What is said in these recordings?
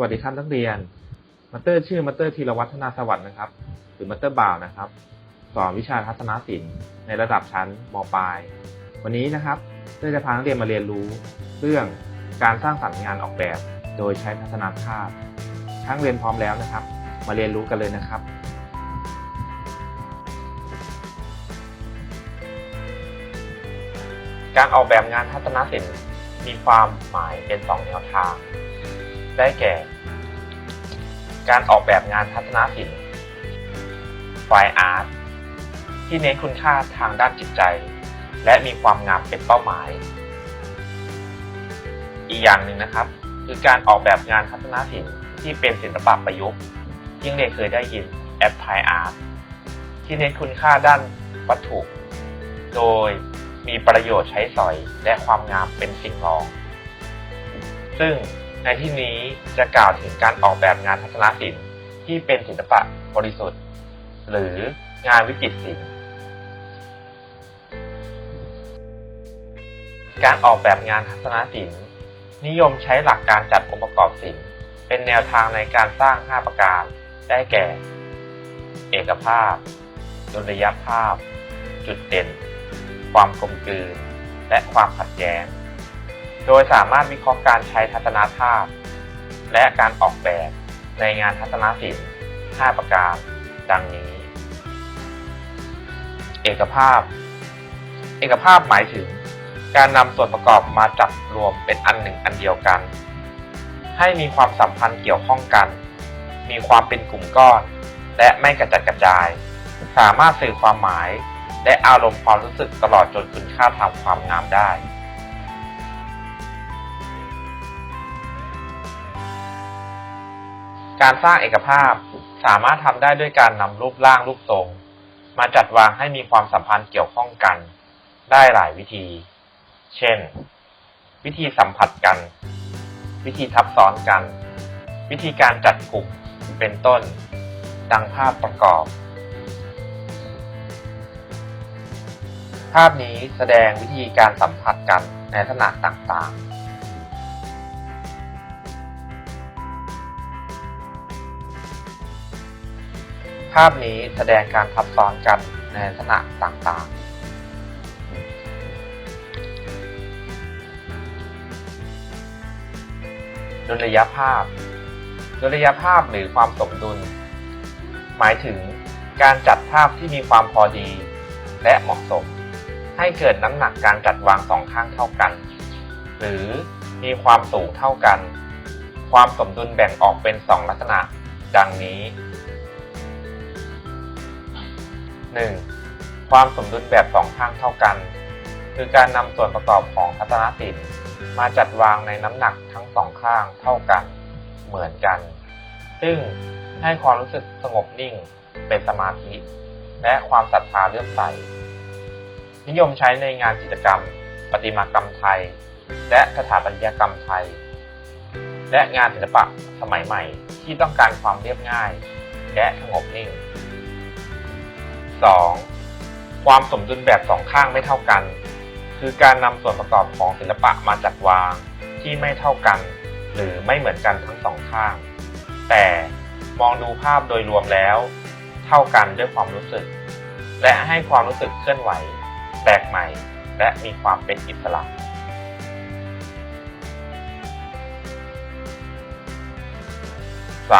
วัสดีครับนักเรียน มาเตอร์ชื่อมาเตอร์ธีรวัฒนาสวัสดิ์นะครับ หรือมาเตอร์บ่าวนะครับ สอนวิชาทัศนศิลป์ในระดับชั้นมปลาย วันนี้นะครับเตอร์จะพานักเรียนมาเรียนรู้ เรื่องการสร้างสรรค์งานออกแบบ โดยใช้ทัศนภาพทั้งเรียนพร้อมแล้วนะครับ มาเรียนรู้กันเลยนะครับการออกแบบงานทัศนศิลป์มีความหมายเป็นสองแนวทาง ได้แก่ การออกแบบงานทัศนศิลป์ฝ่ายอาร์ตที่เน้นคุณค่าทางด้านจิตใจ และมีความงามเป็นเป้าหมาย อีกอย่างหนึ่งนะครับ คือการออกแบบงานทัศนศิลป์ที่เป็นศิลปะประยุกต์ที่เรียนเคยได้ยิน Apply Art ที่เน้นคุณค่าด้านวัตถุ โดยมีประโยชน์ใช้สอยและความงามเป็นสิ่งรอง ซึ่ง ในที่นี้จะกล่าวถึงการออกแบบงานทัศนศิลป์ที่เป็นศิลปะบริสุทธิ์ หรืองานวิจิตรศิลป์การออกแบบงานทัศนศิลป์นิยมใช้หลักการจัดองค์ประกอบศิลป์เป็นแนวทางในการสร้าง 5 ประการ ได้แก่ เอกภาพ ดุลยภาพ จุดเด่น ความกลมกลืน และความขัดแย้ง โดยสามารถวิเคราะห์การใช้ทัศนภาพและการออกแบบในงานทัศนศิลป์ 5 ประการ ดังนี้ เอกภาพ เอกภาพหมายถึง การนำส่วนประกอบมาจับรวมเป็นอันหนึ่งอันเดียวกัน ให้มีความสัมพันธ์เกี่ยวข้องกัน มีความเป็นกลุ่มก้อน และไม่กระจัดกระจาย สามารถสื่อความหมาย และอารมณ์ความรู้สึกตลอดจนคุณค่าทางความงามได้ การสร้างเอกภาพสามารถทำได้ด้วยการนำรูปร่างรูปทรง มาจัดวางให้มีความสัมพันธ์เกี่ยวข้องกัน ได้หลายวิธี เช่น วิธีสัมผัสกัน วิธีทับซ้อนกัน วิธีการจัดกลุ่มเป็นต้น ดังภาพประกอบ ภาพนี้แสดงวิธีการสัมผัสกันในลักษณะต่างๆ ภาพนี้แสดงการทับซ้อนกันในลักษณะต่างๆดุลยภาพ ดุลยภาพหรือความสมดุล หมายถึงการจัดภาพที่มีความพอดี และเหมาะสม ให้เกิดน้ำหนักการจัดวางสองข้างเท่ากัน หรือมีความสูงเท่ากัน ความสมดุลแบ่งออกเป็นสองลักษณะ ดังนี้ 1. ความสมดุลแบบสองข้างเท่ากัน คือการนำส่วนประกอบของทัศนศิลป์มาจัดวางในน้ำหนักทั้งสองข้างเท่ากัน เหมือนกัน ซึ่งให้ความรู้สึกสงบนิ่ง เป็นสมาธิ และความศรัทธาเลื่อมใส นิยมใช้ในงานจิตรกรรม ประติมากรรมไทย และสถาปัตยกรรมไทย และงานศิลปะสมัยใหม่ที่ต้องการความเรียบง่าย และสงบนิ่ง 2. ความสมดุลแบบสองข้างไม่เท่ากัน คือการนำส่วนประกอบของศิลปะมาจัดวางที่ไม่เท่ากัน หรือไม่เหมือนกันทั้งสองข้าง แต่มองดูภาพโดยรวมแล้ว เท่ากันด้วยความรู้สึก และให้ความรู้สึกเคลื่อนไหว แปลกใหม่ และมีความเป็นอิสระ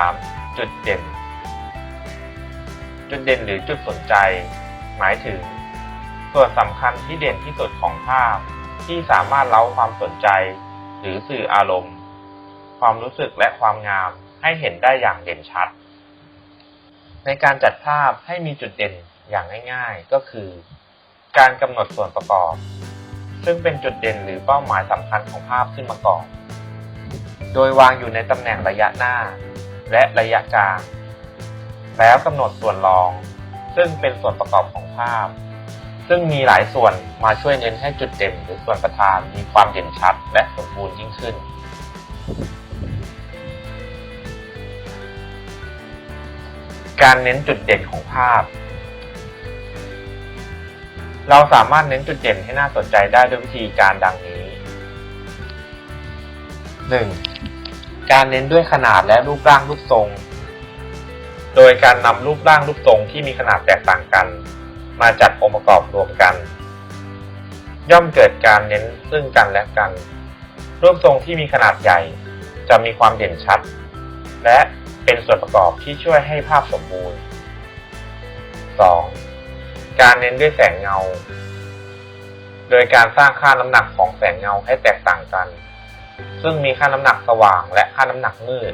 3. จุดเด่น จุดเด่นหรือจุดสนใจ หมายถึง ส่วนสำคัญที่เด่นที่สุดของภาพ ที่สามารถเล้าความสนใจ หรือสื่ออารมณ์ ความรู้สึกและความงามให้เห็นได้อย่างเด่นชัด ในการจัดภาพให้มีจุดเด่นอย่างง่ายๆ ก็คือ การกำหนดส่วนประกอบ ซึ่งเป็นจุดเด่นหรือเป้าหมายสำคัญของภาพขึ้นมาก่อนโดยวางอยู่ในตำแหน่งระยะหน้า และระยะกลาง แล้วกำหนดส่วนรอง ซึ่งเป็นส่วนประกอบของภาพ ซึ่งมีหลายส่วนมาช่วยเน้นให้จุดเด่นหรือส่วนประธานมีความเด่นชัดและสมบูรณ์ยิ่งขึ้น การเน้นจุดเด่นของภาพ เราสามารถเน้นจุดเด่นให้น่าสนใจได้ด้วยวิธีการดังนี้ 1. การเน้นด้วยขนาดและรูปร่างรูปทรง โดยการนำรูปร่างรูปทรงที่มีขนาดแตกต่างกัน มาจัดองค์ประกอบรวมกัน ย่อมเกิดการเน้นซึ่งกันและกัน รูปทรงที่มีขนาดใหญ่ จะมีความเด่นชัด และเป็นส่วนประกอบที่ช่วยให้ภาพสมบูรณ์ 2. การเน้นด้วยแสงเงา โดยการสร้างค่าน้ำหนักของแสงเงาให้แตกต่างกัน ซึ่งมีค่าน้ำหนักสว่างและค่าน้ำหนักมืด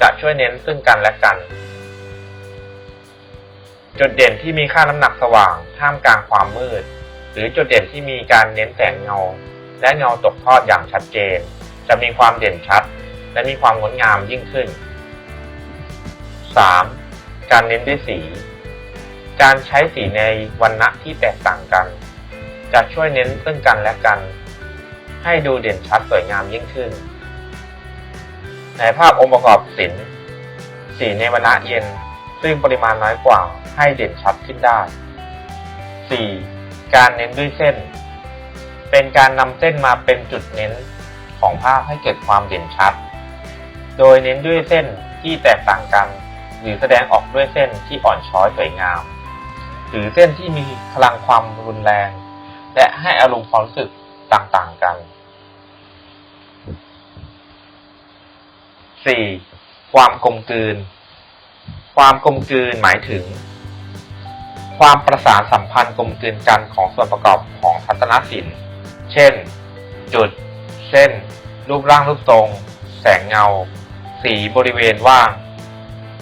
จะช่วยเน้นซึ่งกันและกัน จุดเด่นที่มีค่าน้ำหนักสว่างท่ามกลางความมืด หรือจุดเด่นที่มีการเน้นแสงเงา และเงาตกทอดอย่างชัดเจน จะมีความเด่นชัด และมีความงดงามยิ่งขึ้น 3. การเน้นด้วยสี การใช้สีในวรรณะที่แตกต่างกัน จะช่วยเน้นซึ่งกันและกัน ให้ดูเด่นชัดสวยงามยิ่งขึ้น ในภาพองค์ประกอบศิลป์สีในวรรณะเย็นซึ่งปริมาณน้อยกว่า ให้เด่นชัดขึ้นได้ 4. การเน้นด้วยเส้น เป็นการนำเส้นมาเป็นจุดเน้นของภาพให้เกิดความเด่นชัด โดยเน้นด้วยเส้นที่แตกต่างกัน หรือแสดงออกด้วยเส้นที่อ่อนช้อยสวยงาม หรือเส้นที่มีพลังความรุนแรง และให้อารมณ์ความรู้สึกต่างๆกัน 4. ความกลมกลืน ความกลมกลืนหมายถึง ความประสานสัมพันธ์กลมกลืนกันของส่วนประกอบของทัศนศิลป์ เช่น จุด เส้น รูปร่างรูปทรง แสงเงา สีบริเวณว่าง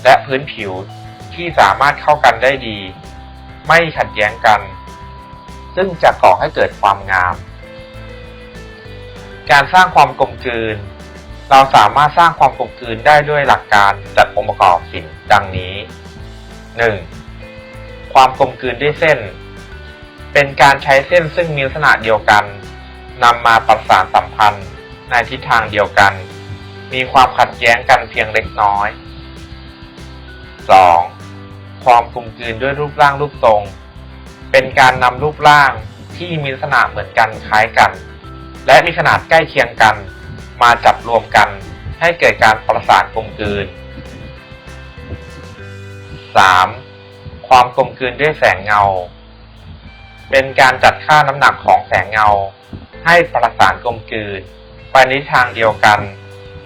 และพื้นผิวที่สามารถเข้ากันได้ดี ไม่ขัดแย้งกัน ซึ่งจะก่อให้เกิดความงาม การสร้างความกลมกลืน เราสามารถสร้างความกลมกลืนได้ด้วยหลักการจัดองค์ประกอบศิลป์ดังนี้ 1. ความกลมกลืนด้วยเส้น เป็นการใช้เส้นซึ่งมีลักษณะเดียวกันนำมาประสานสัมพันธ์ในทิศทางเดียวกัน มีความขัดแย้งกันเพียงเล็กน้อย 2. ความกลมกลืนด้วยรูปร่างรูปทรง เป็นการนำรูปร่างที่มีลักษณะเหมือนกันคล้ายกัน และมีขนาดใกล้เคียงกัน มาจับรวมกันให้เกิดการประสานกลมกลืน 3. ความกลมกลืนด้วยแสงเงา เป็นการจัดค่าน้ำหนักของแสงเงา ให้ประสานกลมกลืนไปในทิทางเดียวกัน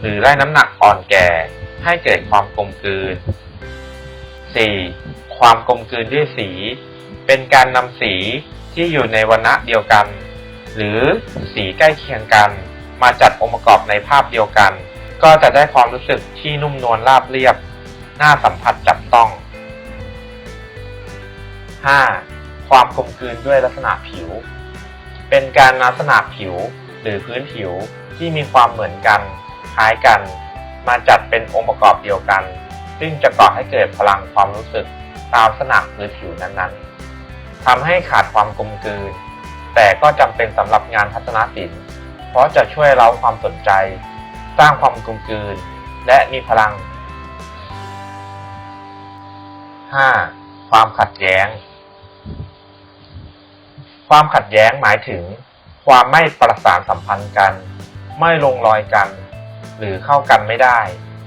หรือได้น้ำหนักอ่อนแก่ให้เกิดความกลมกลืน 4. ความกลมกลืนด้วยสี เป็นการนำสีที่อยู่ในวรรณะเดียวกัน หรือสีใกล้เคียงกัน มาจัดองค์ประกอบในภาพเดียวกัน ก็จะได้ความรู้สึกที่นุ่มนวลราบเรียบ น่าสัมผัสจับต้อง 5. ความกลมกลืนด้วยลักษณะผิว เป็นการลักษณะผิวหรือพื้นผิวที่มีความเหมือนกัน คล้ายกัน มาจัดเป็นองค์ประกอบเดียวกัน ซึ่งจะก่อให้เกิดพลังความรู้สึกตามลักษณะพื้นผิวนั้นๆทำให้ขาดความกลมกลืน แต่ก็จำเป็นสำหรับงานทัศนศิลป์ เพราะจะช่วยเราความสนใจ สร้างความกลมกลืน และมีพลัง 5. ความขัดแย้ง ความขัดแย้งหมายถึง ความไม่ประสานสัมพันธ์กัน ไม่ลงรอยกัน หรือเข้ากันไม่ได้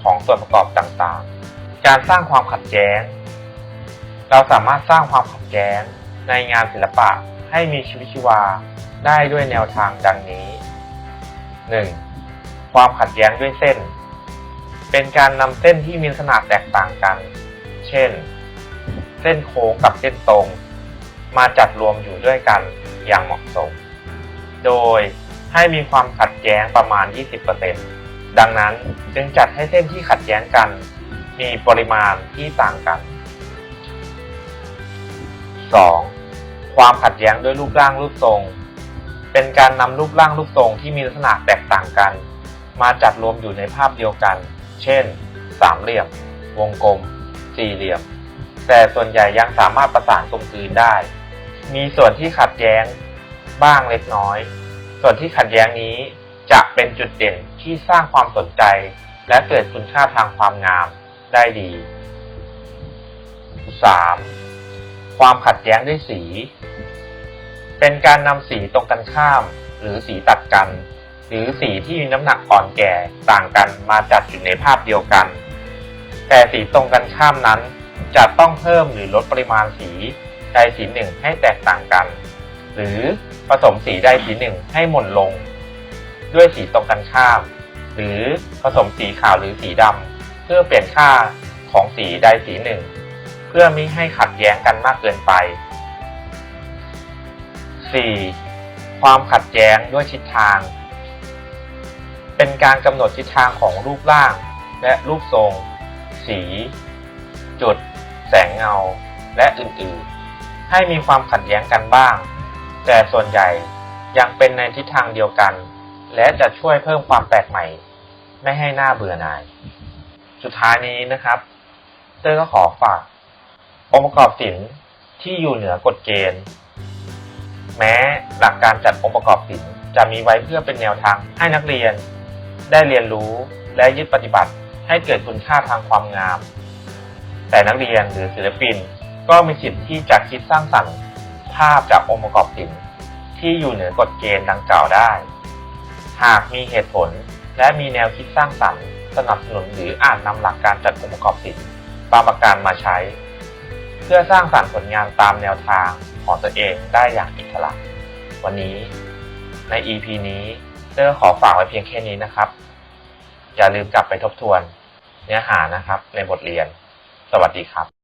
ของส่วนประกอบต่างๆ การสร้างความขัดแย้ง เราสามารถสร้างความขัดแย้งในงานศิลปะให้มีชีวิตชีวาได้ด้วยแนวทางดังนี้ 1. ความขัดแย้งด้วยเส้น เป็นการนำเส้นที่มีขนาดแตกต่างกัน เช่น เส้นโค้งกับเส้นตรง มาจัดรวมอยู่ด้วยกันอย่างเหมาะสม โดยให้มีความขัดแย้งประมาณ 20%ดังนั้นจึงจัดให้เส้นที่ขัดแย้งกัน มีปริมาณที่ต่างกัน 2. ความขัดแย้งด้วยรูปร่างรูปทรง เป็นการนำรูปร่างรูปทรงที่มีลักษณะแตกต่างกัน มาจัดรวมอยู่ในภาพเดียวกัน เช่น สามเหลี่ยม วงกลม สี่เหลี่ยม แต่ส่วนใหญ่ยังสามารถประสานกลมกลืนได้ มีส่วนที่ขัดแย้งบ้างเล็กน้อย ส่วนที่ขัดแย้งนี้จะเป็นจุดเด่นที่สร้างความสนใจ และเกิดคุณค่าทางความงามได้ดี 3. ความขัดแย้งด้วยสี เป็นการนำสีตรงกันข้าม หรือสีตัดกัน หรือสีที่มีน้ำหนักอ่อนแก่ต่างกันมาจัดอยู่ในภาพเดียวกัน แต่สีตรงกันข้ามนั้น จะต้องเพิ่มหรือลดปริมาณสีใดสีหนึ่งให้แตกต่างกัน หรือผสมสีใดสีหนึ่งให้หม่นลง ด้วยสีตรงกันข้าม หรือผสมสีขาวหรือสีดำเพื่อเปลี่ยนค่าของสีใดสีหนึ่ง เพื่อไม่ให้ขัดแย้งกันมากเกินไป 4. ความขัดแย้งด้วยทิศทาง เป็นการกำหนดทิศทางของรูปร่าง และรูปทรง สี จุด แสงเงา และอื่นๆ ให้มีความขัดแย้งกันบ้าง แต่ส่วนใหญ่ยังเป็นในทิศทางเดียวกัน และจะช่วยเพิ่มความแปลกใหม่ ไม่ให้หน้าเบื่อหน่าย สุดท้ายนี้นะครับเต้ก็ขอฝาก องค์ประกอบศิลป์ที่อยู่เหนือกฎเกณฑ์ แม้หลักการจัดองค์ประกอบศิลป์จะมีไว้เพื่อเป็นแนวทางให้นักเรียน ได้เรียนรู้และยึดปฏิบัติให้เกิดคุณค่าทางความงาม แต่นักเรียนหรือศิลปิน ก็มีสิทธิ์ที่จะคิดสร้างสรรค์ภาพจากองค์ประกอบศิลป์ที่อยู่เหนือกฎเกณฑ์ดังกล่าวได้ หากมีเหตุผลและมีแนวคิดสร้างสรรค์สนับสนุนหรืออานนำหลักการจัดองค์ประกอบศิลป์บางประการมาใช้ เพื่อสร้างสรรค์ผลงานตามแนวทางของตัวเองได้อย่างอิสระ วันนี้ใน EP นี้เตอร์ขอฝากไว้เพียงแค่นี้นะครับ อย่าลืมกลับไปทบทวนเนื้อหานะครับในบทเรียน สวัสดีครับ